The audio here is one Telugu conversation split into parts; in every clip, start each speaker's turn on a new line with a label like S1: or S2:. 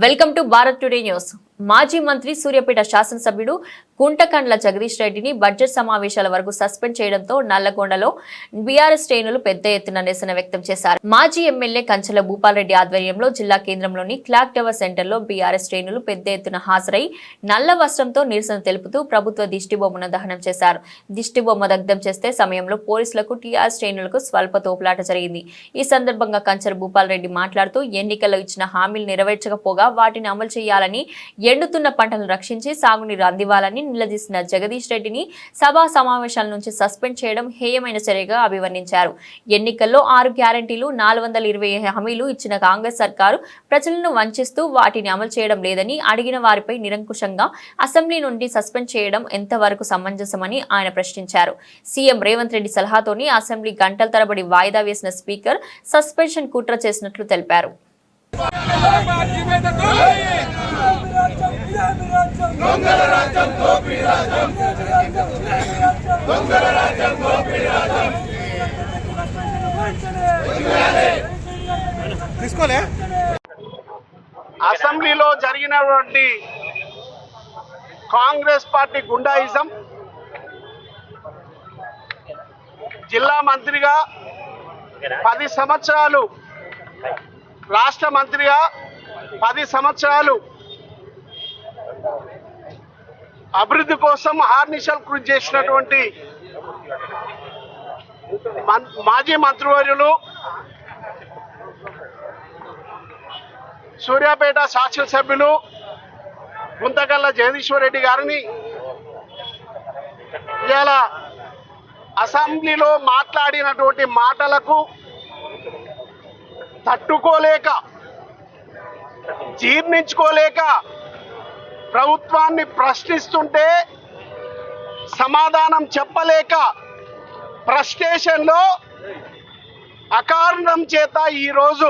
S1: welcome to Bharat today news మాజీ మంత్రి సూర్యాపేట శాసనసభ్యుడు గుంటకండ్ల జగదీష్ రెడ్డిని బడ్జెట్ సమావేశాల వరకు సస్పెండ్ చేయడంతో నల్లగొండలో బీఆర్ఎస్ శ్రేణులు పెద్ద ఎత్తున నిరసన వ్యక్తం చేశారు. మాజీ ఎమ్మెల్యే కంచెల భూపాలరెడ్డి ఆధ్వర్యంలో జిల్లా కేంద్రంలోని క్లాక్ టవర్ సెంటర్లో బీఆర్ఎస్ శ్రేణులు పెద్ద ఎత్తున హాజరై నల్ల వస్త్రంతో నిరసన తెలుపుతూ ప్రభుత్వ దిష్టిబొమ్మను దహనం చేశారు. దిష్టిబొమ్మ దగ్ధం చేస్తే సమయంలో పోలీసులకు టీఆర్ శ్రేణులకు స్వల్ప తోపులాట జరిగింది. ఈ సందర్భంగా కంచల భూపాలరెడ్డి మాట్లాడుతూ ఎన్నికల్లో ఇచ్చిన హామీలు నెరవేర్చకపోగా వాటిని అమలు చేయాలని ఎండుతున్న పంటలను రక్షించి సాగునీరు అందివ్వాలని నిలదీసిన జగదీష్ రెడ్డిని సభా సమావేశాల నుంచి సస్పెండ్ చేయడం హేయమైన చర్యగా అభివర్ణించారు. ఎన్నికల్లో ఆరు గ్యారంటీలు నాలుగు వందల ఇరవై హామీలు ఇచ్చిన కాంగ్రెస్ సర్కారు ప్రజలను వంచిస్తూ వాటిని అమలు చేయడం లేదని అడిగిన వారిపై నిరంకుశంగా అసెంబ్లీ నుండి సస్పెండ్ చేయడం ఎంతవరకు సమంజసమని ఆయన ప్రశ్నించారు. సీఎం రేవంత్ రెడ్డి సలహాతోని అసెంబ్లీ గంటల తరబడి వాయిదా వేసిన స్పీకర్ సస్పెన్షన్ కుట్ర చేసినట్లు తెలిపారు.
S2: తీసుకోలే.
S3: అసెంబ్లీలో జరిగినటువంటి కాంగ్రెస్ పార్టీ గుండాయిజం జిల్లా మంత్రిగా పది సంవత్సరాలు రాష్ట్ర మంత్రిగా పది సంవత్సరాలు అభివృద్ధి కోసం హార్నిషల్ కృషి చేసినటువంటి మాజీ మంత్రివర్యులు సూర్యాపేట శాసనసభ్యులు గుంతకల్ల జగదీశ్వర్ రెడ్డి గారిని ఇవాళ అసెంబ్లీలో మాట్లాడినటువంటి మాటలకు తట్టుకోలేక జీర్ణించుకోలేక ప్రభుత్వాన్ని ప్రశ్నిస్తుంటే సమాధానం చెప్పలేక ప్రస్టేషన్లో అకారణం చేత ఈరోజు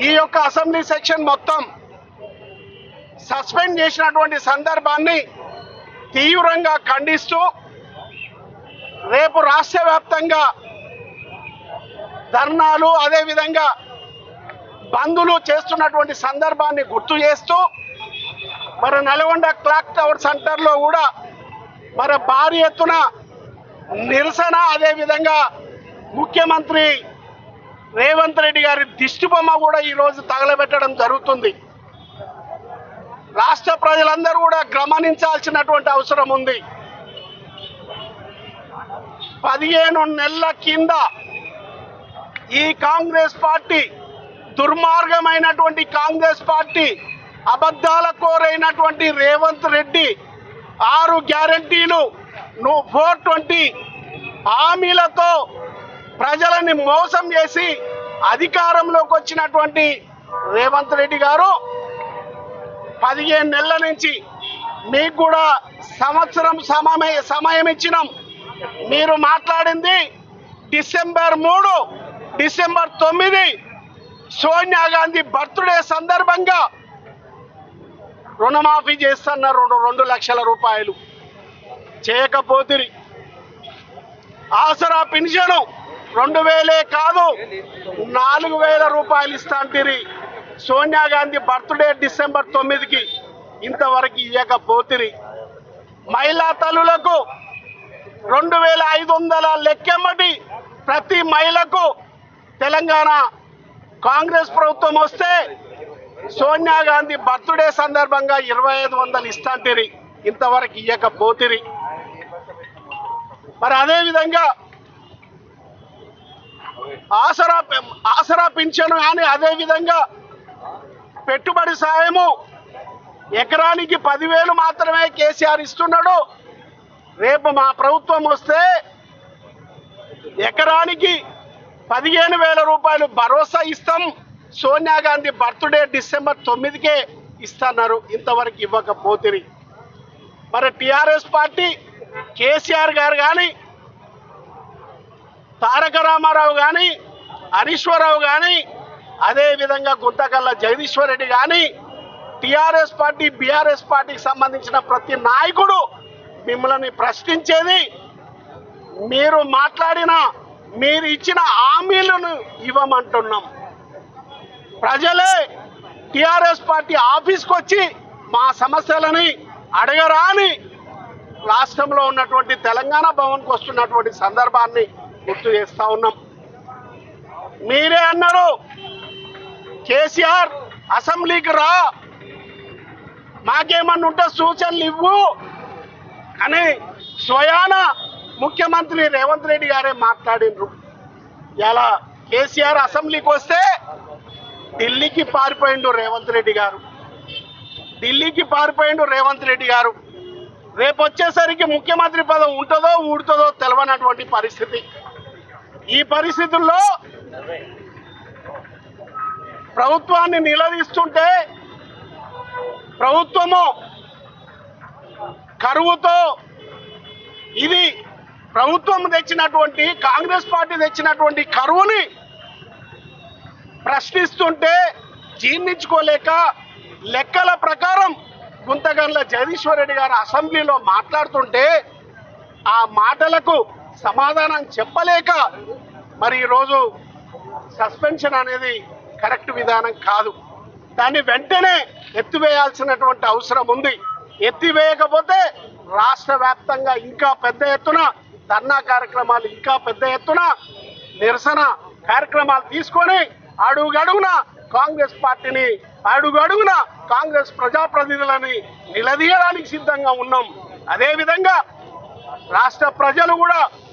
S3: ఈ యొక్క అసెంబ్లీ సెక్షన్ మొత్తం సస్పెండ్ చేసినటువంటి సందర్భాన్ని తీవ్రంగా ఖండిస్తూ రేపు రాష్ట్ర వ్యాప్తంగా ధర్నాలు అదేవిధంగా బంధులు చేస్తున్నటువంటి సందర్భాన్ని గుర్తు చేస్తూ మరి నల్గొండ క్లాక్ టవర్ సెంటర్లో కూడా మరి భారీ ఎత్తున నిరసన అదేవిధంగా ముఖ్యమంత్రి రేవంత్ రెడ్డి గారి దిష్టిబొమ్మ కూడా ఈరోజు తగలబెట్టడం జరుగుతుంది. రాష్ట్ర ప్రజలందరూ కూడా గమనించాల్సినటువంటి అవసరం ఉంది. పదిహేను నెలల కింద ఈ కాంగ్రెస్ పార్టీ దుర్మార్గమైనటువంటి కాంగ్రెస్ పార్టీ అబద్ధాల కోరైనటువంటి రేవంత్ రెడ్డి ఆరు గ్యారంటీలు నువ్వు ఫోర్ ట్వంటీ హామీలతో ప్రజలని మోసం చేసి అధికారంలోకి వచ్చినటువంటి రేవంత్ రెడ్డి గారు పదిహేను నెలల నుంచి మీకు కూడా సంవత్సరం సమయ సమయం ఇచ్చినాం. మీరు మాట్లాడింది డిసెంబర్ మూడు డిసెంబర్ తొమ్మిది సోనియా గాంధీ బర్త్డే సందర్భంగా రుణమాఫీ చేస్తున్నారు రెండు రెండు లక్షల రూపాయలు. చేయకపోతిరి ఆసరా పింఛను రెండు వేలే కాదు నాలుగు వేల రూపాయలు ఇస్తాంటిరి సోనియా గాంధీ బర్త్డే డిసెంబర్ తొమ్మిదికి ఇంతవరకు ఇవ్వకపోతిరి మహిళా తల్లులకు రెండు వేల ఐదు వందల లెక్కెమ్మటి ప్రతి మహిళకు తెలంగాణ కాంగ్రెస్ ప్రభుత్వం వస్తే సోనియా గాంధీ బర్త్డే సందర్భంగా ఇరవై ఐదు వందలు ఇస్తాంటిరి. ఇంతవరకు ఇయ్యకపోతిరి. మరి అదేవిధంగా ఆసరా పె- ఆసరా పింఛను కానీ అదేవిధంగా పెట్టుబడి సాయము ఎకరానికి పదివేలు మాత్రమే కేసీఆర్ ఇస్తున్నాడు. రేపు మా ప్రభుత్వం వస్తే ఎకరానికి పదిహేను వేల రూపాయలు భరోసా ఇస్తాం. సోనియా గాంధీ బర్త్డే డిసెంబర్ తొమ్మిదికే ఇస్తున్నారు. ఇంతవరకు ఇవ్వకపోతే మరి టిఆర్ఎస్ పార్టీ కేసీఆర్ గారు కానీ తారక రామారావు కానీ హరీశ్వరరావు కానీ అదేవిధంగా గుంతకల్ల జగదీశ్వర్ రెడ్డి కానీ టిఆర్ఎస్ పార్టీ బీఆర్ఎస్ పార్టీకి సంబంధించిన ప్రతి నాయకుడు మిమ్మల్ని ప్రశ్నించేది మీరు మాట్లాడిన మీరు ఇచ్చిన హామీలను ఇవ్వమంటున్నాం. ప్రజలే టిఆర్ఎస్ పార్టీ ఆఫీస్కి వచ్చి మా సమస్యలని అడగరా అని రాష్ట్రంలో ఉన్నటువంటి తెలంగాణ భవన్కి వస్తున్నటువంటి సందర్భాన్ని గుర్తు చేస్తూ ఉన్నాం. మీరే అన్నారు కేసీఆర్ అసెంబ్లీకి రా మాకేమన్నా ఉంటే సూచనలు ఇవ్వు అని స్వయాన ముఖ్యమంత్రి రేవంత్ రెడ్డి గారే మాట్లాడినరు. ఇలా కేసీఆర్ అసెంబ్లీకి వస్తే ఢిల్లీకి పారిపోయిండు రేవంత్ రెడ్డి గారు. ఢిల్లీకి పారిపోయిండు రేవంత్ రెడ్డి గారు. రేపు వచ్చేసరికి ముఖ్యమంత్రి పదం ఉంటుందో ఊడుతుందో తెలవనటువంటి పరిస్థితి. ఈ పరిస్థితుల్లో ప్రభుత్వాన్ని నిలదీస్తుంటే ప్రభుత్వము కరువుతో ఇది ప్రభుత్వం తెచ్చినటువంటి కాంగ్రెస్ పార్టీ తెచ్చినటువంటి కరువుని ప్రశ్నిస్తుంటే జీర్ణించుకోలేక లెక్కల ప్రకారం గుంతగండ్ల జగదీశ్వర్ రెడ్డి గారు అసెంబ్లీలో మాట్లాడుతుంటే ఆ మాటలకు సమాధానం చెప్పలేక మరి ఈరోజు సస్పెన్షన్ అనేది కరెక్ట్ విధానం కాదు. దాన్ని వెంటనే ఎత్తివేయాల్సినటువంటి అవసరం ఉంది. ఎత్తివేయకపోతే రాష్ట్ర వ్యాప్తంగా ఇంకా పెద్ద ఎత్తున ధర్నా కార్యక్రమాలు ఇంకా పెద్ద ఎత్తున నిరసన కార్యక్రమాలు తీసుకొని అడుగడుగున కాంగ్రెస్ పార్టీని అడుగడుగున కాంగ్రెస్ ప్రజాప్రతినిధులని నిలదీయడానికి సిద్ధంగా ఉన్నాం. అదేవిధంగా రాష్ట్ర ప్రజలు కూడా